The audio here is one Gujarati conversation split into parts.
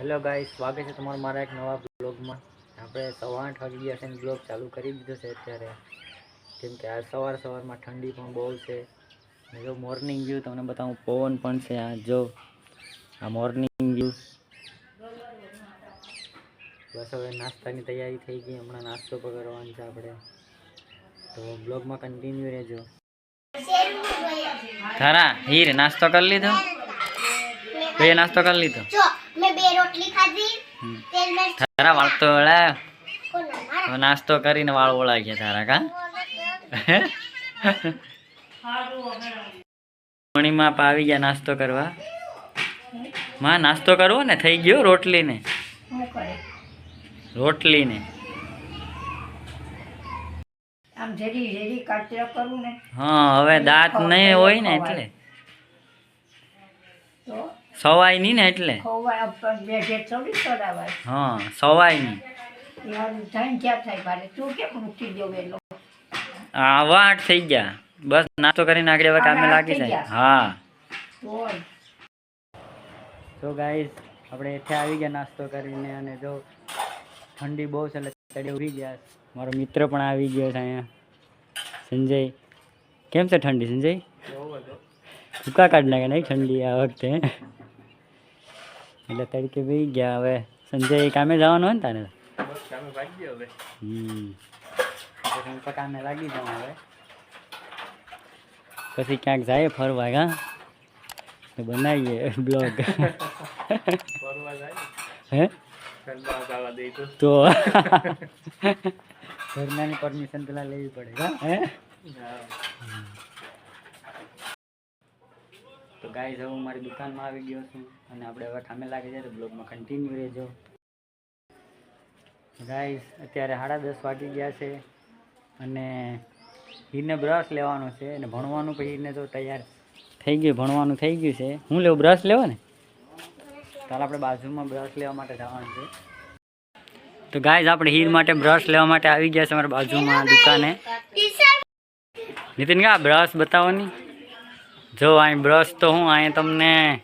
હેલો ગાઈસ સ્વાગત છે તમારું મારા એક નવા બ્લોગમાં આપણે સવા આઠ વાગી ગયા છે અને બ્લોગ ચાલુ કરી દીધો છે અત્યારે. કેમ કે આ સવાર સવારમાં ઠંડી પણ બહુ છે. ને જો મોર્નિંગ વ્યૂ તમને બતાવું પવન પણ છે આ જો. આ મોર્નિંગ વ્યૂ બસ હવે નાસ્તાની તૈયારી થઈ ગઈ હમણાં નાસ્તો પણ કરવાનો છે આપણે. તો બ્લોગમાં કન્ટિન્યુ રહેજો. ખરા હીર નાસ્તો કરી લીધો? બે નાસ્તો કરી લીધો? મેં બે રોટલી ખાધી. તેલ મેં તારા વાળ? તો હવે નાસ્તો કરીને વાળ ઓળા ગયા તારા કા? મણીમાં આવી ગયા નાસ્તો કરવા. માં નાસ્તો કરવો ને? થઈ ગયો રોટલી ને રોટલી ને આમ જેરી જેરી કાચરા કરું ને. હા હવે દાંત નહીં હોય ને એટલે. સવાય નહીં ને એટલે? જે હા સવાય નહીં યાર થઈને ક્યાં થાય મારે? તું કેમ મૂકી દો વેલો? આ વાટ થઈ ગયા. બસ નાસ્તો કરીને આગળ હવે કામે લાગી જાય. હા. તો તો ગાઈસ આપણે એઠે આવી ગયા નાસ્તો કરીને અને જો ઠંડી બહુ છે એટલે તળે ઉરી ગયા. મારો મિત્ર પણ આવી ગયો છે અહીંયા. સંજય. કેમ છે ઠંડી સંજય? ભૂકા કાઢ નાખે નહીં ઠંડી આ વખતે. એટલે તડકે બી ગયા હવે. સંજય કામે જવાનું હોય ને તારે? હમ. પછી હું તો કામે લાગી જાઉં હવે પછી ક્યાંક જાય ફરવા, હા? તો બનાવીએ બ્લોગ. હે? તો ઘરનાની પરમિશન પેલા લેવી પડે હા? હે. તો ગાઈઝ હવે હું મારી દુકાનમાં આવી ગયો છું અને આપણે હવે કામે લાગી જાય તો બ્લોગમાં કન્ટિન્યુ રહેજો. ગાઈઝ અત્યારે સાડા દસ વાગી ગયા છે અને હીરને બ્રશ લેવાનો છે અને ભણવાનું પછી હીરને તો તૈયાર થઈ ગયું, ભણવાનું થઈ ગયું છે. હું લેવું બ્રશ લેવો ને? કાલ આપણે બાજુમાં બ્રશ લેવા માટે જવાનું છે. તો ગાય આપણે હીર માટે બ્રશ લેવા માટે આવી ગયા છે અમારા બાજુમાં દુકાને. નીતિન, કા બ્રશ બતાવો ની જો અહીં બ્રશ તો હું અહીં તમને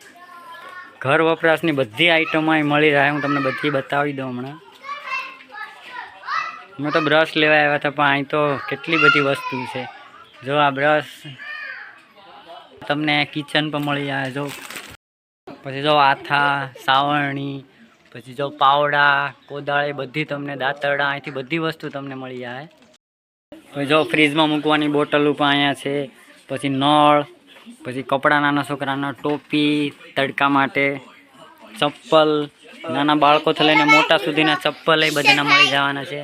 ઘર વપરાશની બધી આઈટમો અહીં મળી રહે, હું તમને બધી બતાવી દઉં હમણાં. મેં તો બ્રશ લેવા આવ્યા હતા, પણ અહીં તો કેટલી બધી વસ્તુ છે. જો આ બ્રશ તમને કિચન પણ મળી જાય, જો. પછી જો આથા, સાવરણી, પછી જો પાવડા, કોદાળી, બધી તમને દાંતરડા અહીંથી બધી વસ્તુ તમને મળી જાય. પછી જો ફ્રીજમાં મૂકવાની બોટલ પણ અહીંયા છે, પછી નળ પછી કપડાં નાના છોકરાના ટોપી, તડકા માટે ચપ્પલ, નાના બાળકોથી લઈને મોટા સુધીના ચપ્પલ એ બધાના મળી જવાના છે.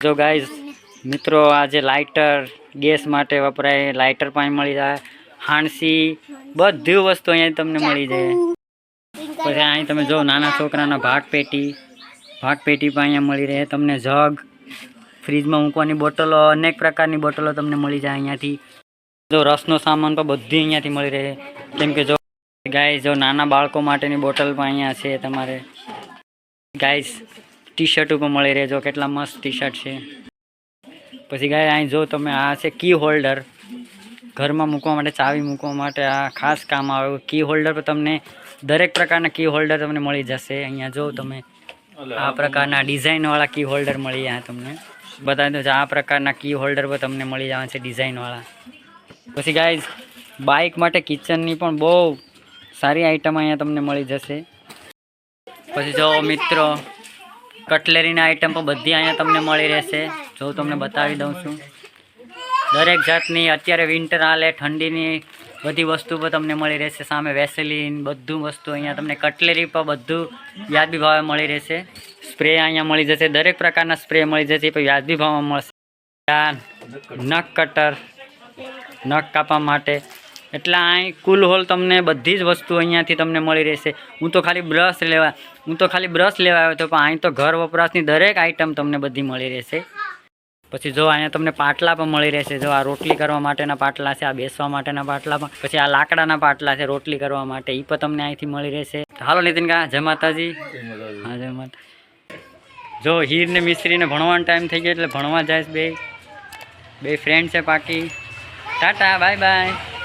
જો ગાઈઝ મિત્રો, આજે લાઇટર ગેસ માટે વપરાય લાઇટર પણ મળી જાય. હાંસી બધી વસ્તુ અહીંયા તમને મળી જાય. પછી અહીં તમે જો નાના છોકરાના ભાગ પેટી પણ અહીંયા મળી રહે. તમને જગ ફ્રીજમાં મૂકવાની બોટલો, અનેક પ્રકારની બોટલો તમને મળી જાય અહીંયાથી. જો રસનો સામાન પણ બધી અહીંયાથી મળી રહે. કેમ કે જો ગાય જો નાના બાળકો માટેની બોટલ પણ અહીંયા છે તમારે. ગાઈસ ટી શર્ટ પણ મળી રહે. જો કેટલા મસ્ત ટી શર્ટ છે. પછી ગાય અહીં જો તમે આ છે કી હોલ્ડર. ઘરમાં મૂકવા માટે, ચાવી મૂકવા માટે આ ખાસ કામ આવે કી હોલ્ડર પર તમને દરેક પ્રકારના કી હોલ્ડર તમને મળી જશે. અહીંયા જો તમે આ પ્રકારના ડિઝાઇનવાળા કી હોલ્ડર મળી જાય તમને. બતાવી દઉં આ પ્રકારના કી હોલ્ડર પર તમને મળી જવાના છે ડિઝાઇનવાળા. પછી ગાઈઝ બાઇક માટે કિચનની પણ બહુ સારી આઈટમ અહીંયા તમને મળી જશે. પછી જો મિત્રો કટલેરીના આઈટમ પણ બધી અહીંયા તમને મળી રહેશે. જો તમને બતાવી દઉં છું. દરેક જાતની, અત્યારે વિન્ટર હાલે, ઠંડીની બધી વસ્તુ પણ તમને મળી રહેશે. સામે વેસેલીન બધું વસ્તુ અહીંયા તમને કટલેરી પર બધું વ્યાજબી ભાવે મળી રહેશે. સ્પ્રે અહીંયા મળી જશે. દરેક પ્રકારના સ્પ્રે મળી જશે પણ વ્યાજબી ભાવમાં મળશે. નખ કટર નખ કાપવા માટે. એટલે અહીં કુલ હોલ તમને બધી જ વસ્તુ અહીંયાથી તમને મળી રહેશે. હું તો ખાલી બ્રશ લેવા, હું તો ખાલી બ્રશ લેવા આવ્યો હતો, પણ અહીં તો ઘર વપરાશની દરેક આઈટમ તમને બધી મળી રહેશે. પછી જો અહીંયા તમને પાટલા પણ મળી રહેશે. જો આ રોટલી કરવા માટેના પાટલા છે, આ બેસવા માટેના પાટલા પણ, પછી આ લાકડાના પાટલા છે, રોટલી કરવા માટે એ પણ તમને અહીંથી મળી રહેશે. હાલો નીતિનકા જય માતાજી. હા, જય માતા, જો હીર ને મિસ્ત્રીને ભણવાનો ટાઈમ થઈ ગયો, એટલે ભણવા જાય બે. બે ફ્રેન્ડ છે પાકી. Tata bye bye.